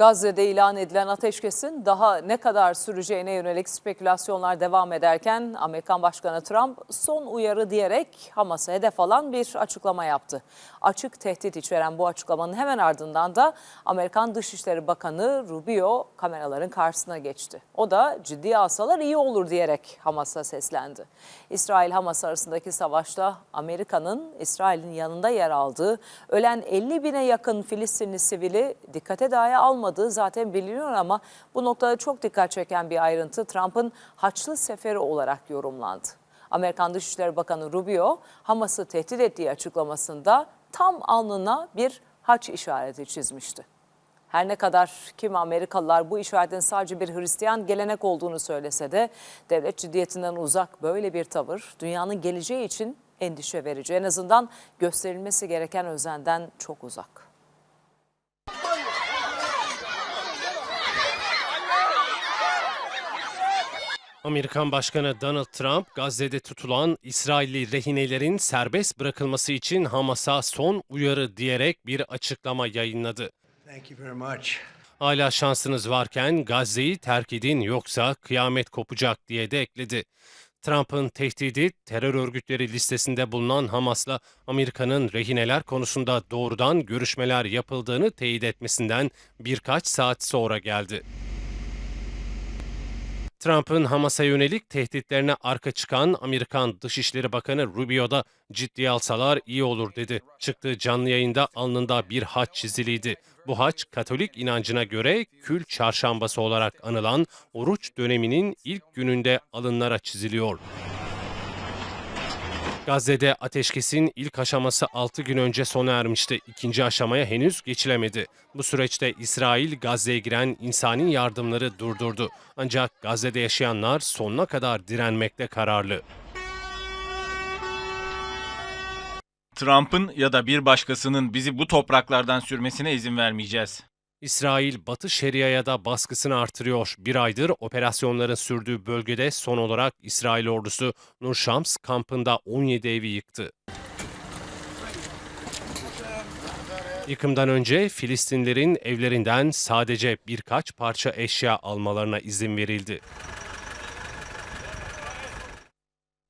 Gazze'de ilan edilen ateşkesin daha ne kadar süreceğine yönelik spekülasyonlar devam ederken Amerikan Başkanı Trump son uyarı diyerek Hamas'a hedef alan bir açıklama yaptı. Açık tehdit içeren bu açıklamanın hemen ardından da Amerikan Dışişleri Bakanı Rubio kameraların karşısına geçti. O da ciddiye alsalar iyi olur diyerek Hamas'a seslendi. İsrail-Hamas arasındaki savaşta Amerika'nın İsrail'in yanında yer aldığı ölen 50 bine yakın Filistinli sivili dikkate dahi almadığı zaten biliniyor ama bu noktada çok dikkat çeken bir ayrıntı Trump'ın Haçlı Seferi olarak yorumlandı. Amerikan Dışişleri Bakanı Rubio, Hamas'ı tehdit ettiği açıklamasında tam alnına bir haç işareti çizmişti. Her ne kadar kimi Amerikalılar bu işaretin sadece bir Hristiyan gelenek olduğunu söylese de devlet ciddiyetinden uzak böyle bir tavır dünyanın geleceği için endişe verici. En azından gösterilmesi gereken özenden çok uzak. Amerikan Başkanı Donald Trump, Gazze'de tutulan İsrailli rehinelerin serbest bırakılması için Hamas'a son uyarı diyerek bir açıklama yayınladı. Hala şansınız varken Gazze'yi terk edin yoksa kıyamet kopacak diye de ekledi. Trump'ın tehdidi terör örgütleri listesinde bulunan Hamas'la Amerika'nın rehineler konusunda doğrudan görüşmeler yapıldığını teyit etmesinden birkaç saat sonra geldi. Trump'ın Hamas'a yönelik tehditlerine arka çıkan Amerikan Dışişleri Bakanı Rubio da ciddiye alsalar iyi olur dedi. Çıktığı canlı yayında alnında bir haç çiziliydi. Bu haç Katolik inancına göre kül çarşambası olarak anılan oruç döneminin ilk gününde alınlara çiziliyor. Gazze'de ateşkesin ilk aşaması 6 gün önce sona ermişti. İkinci aşamaya henüz geçilemedi. Bu süreçte İsrail Gazze'ye giren insani yardımları durdurdu. Ancak Gazze'de yaşayanlar sonuna kadar direnmekte kararlı. Trump'ın ya da bir başkasının bizi bu topraklardan sürmesine izin vermeyeceğiz. İsrail Batı Şeria'ya da baskısını artırıyor. Bir aydır operasyonların sürdüğü bölgede son olarak İsrail ordusu Nur Shams kampında 17 evi yıktı. Yıkımdan önce Filistinlerin evlerinden sadece birkaç parça eşya almalarına izin verildi.